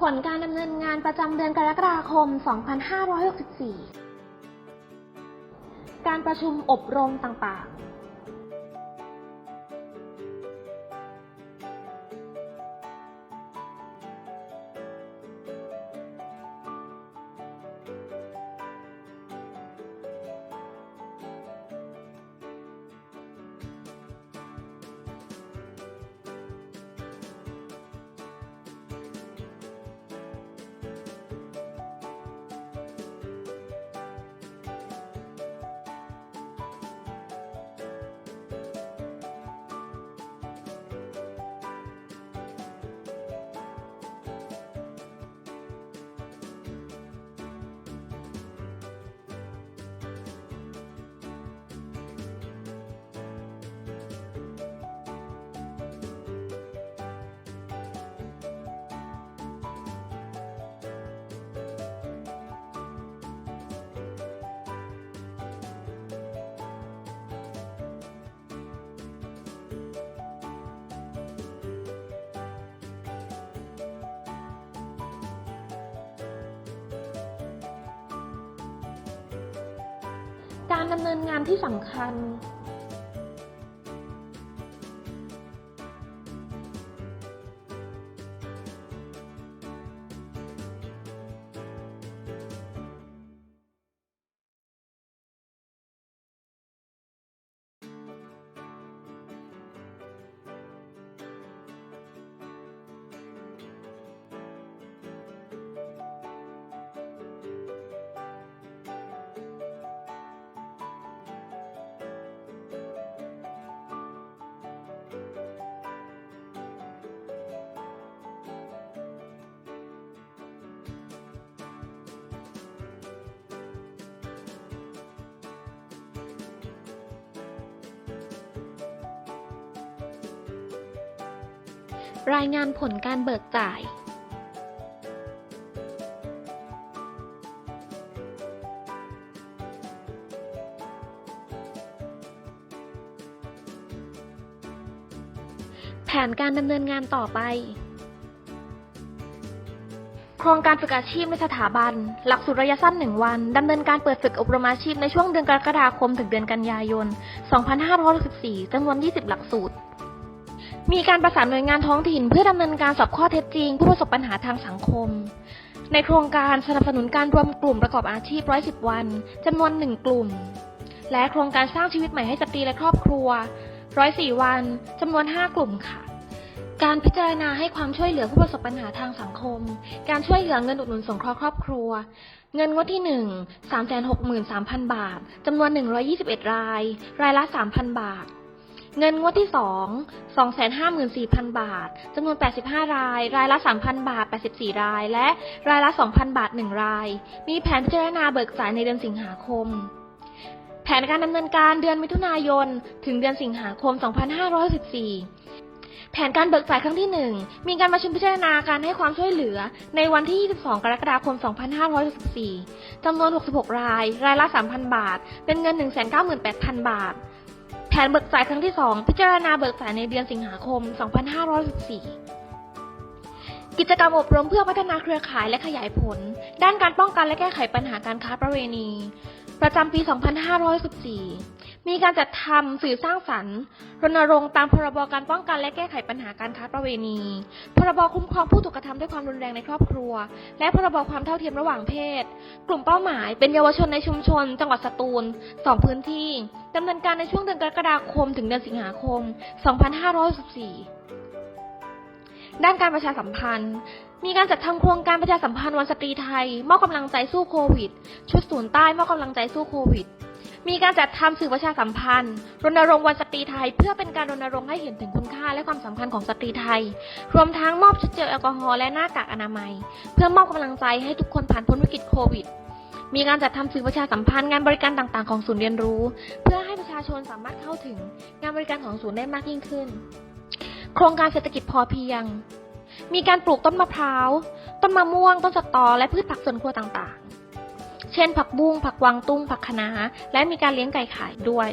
ผลการดำเนินงานประจำเดือนกรกฎาคม 2564 การประชุมอบรมต่างๆ การดำเนินงานที่สำคัญ รายงานผลการเบิกจ่าย แผนการดำเนินงานต่อไป โครงการฝึกอาชีพในสถาบัน หลักสูตรระยะสั้น 1 วัน ดำเนินการเปิดฝึกอบรมอาชีพในช่วงเดือนกรกฎาคมถึงเดือนกันยายน 2564จำนวน 20 หลักสูตร มีการประสานหน่วยงานท้องถิ่น เพื่อดำเนินการสอบข้อเท็จจริง ผู้ประสบปัญหาทางสังคม ในโครงการสนับสนุนการรวมกลุ่มประกอบอาชีพ 110 วันจำนวน 1 กลุ่ม และโครงการสร้างชีวิตใหม่ให้สตรีและครอบครัว 104 วันจำนวน 5 กลุ่มค่ะการพิจารณาให้ความช่วยเหลือผู้ประสบปัญหาทางสังคม การช่วยเหลือเงินอุดหนุนสงเคราะห์ครอบครัว เงินงวดที่ 1 363,000 บาท จำนวน 121 ราย รายละ 3,000 บาท เงินงวดที่ 2 254,000 บาท จำนวน 85 ราย รายละ 3,000 บาท 84 ราย และรายละ 2,000 บาท 1 ราย มีแผนพิจารณาเบิกจ่ายในเดือนสิงหาคม แผนการดำเนินการเดือนมิถุนายน ถึงเดือนสิงหาคม 2564 แผนการเบิกจ่ายครั้งที่ 1 มีการประชุมพิจารณาการให้ความช่วยเหลือ ในวันที่ 22 กรกฎาคม 2564 จำนวน 66 ราย รายละ 3,000 บาท เป็นเงิน 198,000 บาท แผนเบิกจ่ายครั้งที่ 2 พิจารณาเบิกจ่ายในเดือนสิงหาคม 2514 กิจกรรมอบรมเพื่อพัฒนาเครือข่ายและขยายผล ด้านการป้องกันและแก้ไขปัญหาการค้าประเวณี ประจำปี 2564มีการจัดทำสื่อสร้างสรรค์ รณรงค์ตามพรบการป้องกันและแก้ไขปัญหาการค้าประเวณี พรบคุ้มครองผู้ถูกกระทำด้วยความรุนแรงในครอบครัว และพรบความเท่าเทียมระหว่างเพศ กลุ่มเป้าหมายเป็นเยาวชนในชุมชน จังหวัดสตูลสองพื้นที่ดำเนินการในช่วงเดือนกรกฎาคมถึงเดือนสิงหาคม 2564ด้านการประชาสัมพันธ์ มีการจัดทำโครงการประชาสัมพันธ์วันสตรีไทย มอบกำลังใจสู้โควิด ชุดศูนย์ใต้มอบกำลังใจสู้โควิด มีการจัดทำสื่อประชาสัมพันธ์ รณรงค์วันสตรีไทย เพื่อเป็นการรณรงค์ให้เห็นถึงคุณค่าและความสำคัญของสตรีไทย รวมทั้งมอบชุดเจลแอลกอฮอล์และหน้ากากอนามัย เพื่อมอบกำลังใจให้ทุกคนผ่านพ้นวิกฤตโควิดมีการจัดทำสื่อประชาสัมพันธ์งานบริการต่างๆของศูนย์เรียนรู้ เพื่อให้ประชาชนสามารถเข้าถึงงานบริการของศูนย์ได้มากยิ่งขึ้น โครงการเศรษฐกิจพอเพียง มีการปลูกต้นมะพร้าว ต้นมะม่วง ต้นสตอ และพืชผักสวนครัวต่างๆ เช่น ผักบุ้ง ผักกวางตุ้ง ผักคะน้า และมีการเลี้ยงไก่ขายด้วย